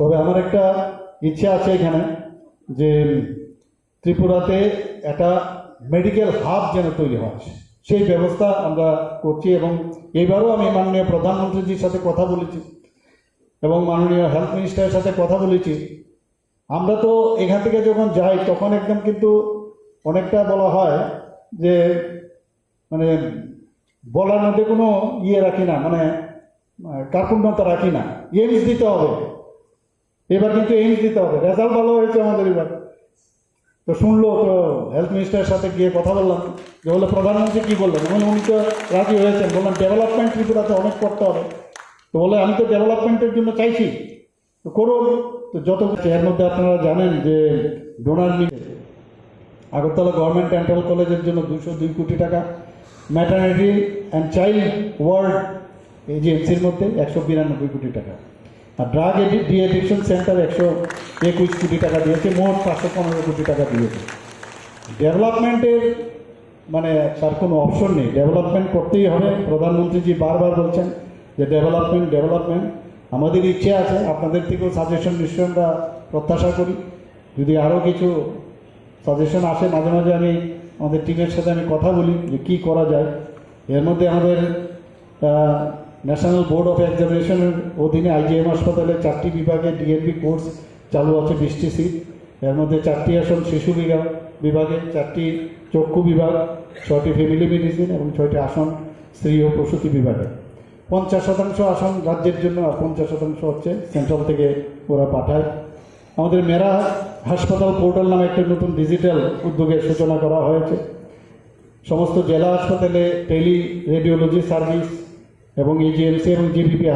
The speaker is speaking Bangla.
তবে আমার একটা ইচ্ছা আছে এখানে যে ত্রিপুরাতে একটা মেডিকেল হাব যেন তৈরি হয়। সেই ব্যবস্থা আমরা করছি এবং এবারও আমি মাননীয় প্রধানমন্ত্রীজির সাথে কথা বলেছি এবং মাননীয় হেলথ মিনিস্টারের সাথে কথা বলেছি। আমরা তো এখান থেকে যখন যাই, তখন একদম কিন্তু অনেকটা বলা হয় যে মানে বলার মধ্যে কোনো ইয়ে রাখি না মানে কার্পণ্যতা রাখি না। এইমস দিতে হবে। এবার কিন্তু এইমস দিতে হবে। রেজাল্ট ভালো হয়েছে আমাদের এবার। তো শুনলো তো হেলথ মিনিস্টারের সাথে গিয়ে কথা বললাম। যে বলে প্রধানমন্ত্রী কী বললেন? আমি উনি তো রাজি হয়েছেন। বললাম ডেভেলপমেন্ট ত্রিপুরাতে অনেক করতে হবে। তো বলে আমি তো ডেভেলপমেন্টের জন্য চাইছি। তো করুন। তো যত এর মধ্যে আপনারা জানেন যে ডোনার মিলে আগরতলা গভর্নমেন্ট ডেন্টাল কলেজের জন্য দুশো দুই কোটি টাকা ম্যাটার্নিটি অ্যান্ড চাইল্ড ওয়ার্ল্ড এজেন্সির মধ্যে একশো বিরানব্বই কোটি টাকা। আর ড্রাগ ডি এডিকশন সেন্টার একশো একুশ কোটি টাকা দিয়েছে, মোট পাঁচশো পনেরো কোটি টাকা দিয়েছে। ডেভেলপমেন্টের মানে তার কোনো অপশন নেই। ডেভেলপমেন্ট করতেই হবে। প্রধানমন্ত্রীজি বারবার বলছেন যে ডেভেলপমেন্ট ডেভেলপমেন্ট আমাদের ইচ্ছে আছে, আপনাদের থেকেও সাজেশন নিশ্চয় আমরা প্রত্যাশা করি। যদি আরও কিছু সাজেশন আসে, মাঝে মাঝে আমি আমাদের টিমের সাথে আমি কথা বলি যে কী করা যায়। এর মধ্যে আমাদের ন্যাশনাল বোর্ড অফ এক্সামিনেশনের অধীনে আইজিএম হাসপাতালে চারটি বিভাগে ডিএনবি কোর্স চালু আছে বিশটি সিট এর মধ্যে চারটি আসন শিশু বিভাগ, বিভাগে চারটি চক্ষু বিভাগ, ছয়টি ফ্যামিলি মেডিসিন এবং ছয়টি আসন স্ত্রী ও প্রসূতি বিভাগে। পঞ্চাশ শতাংশ আসন রাজ্যের জন্য আর পঞ্চাশ শতাংশ হচ্ছে সেন্ট্রাল থেকে ওরা পাঠায়। আমাদের মেরা হাসপাতাল পোর্টাল নামে একটা নতুন ডিজিটাল উদ্যোগের সূচনা করা হয়েছে। সমস্ত জেলা হাসপাতালে টেলি রেডিওলজি সার্ভিস এবং ইজিএমসি এবং জিবিপি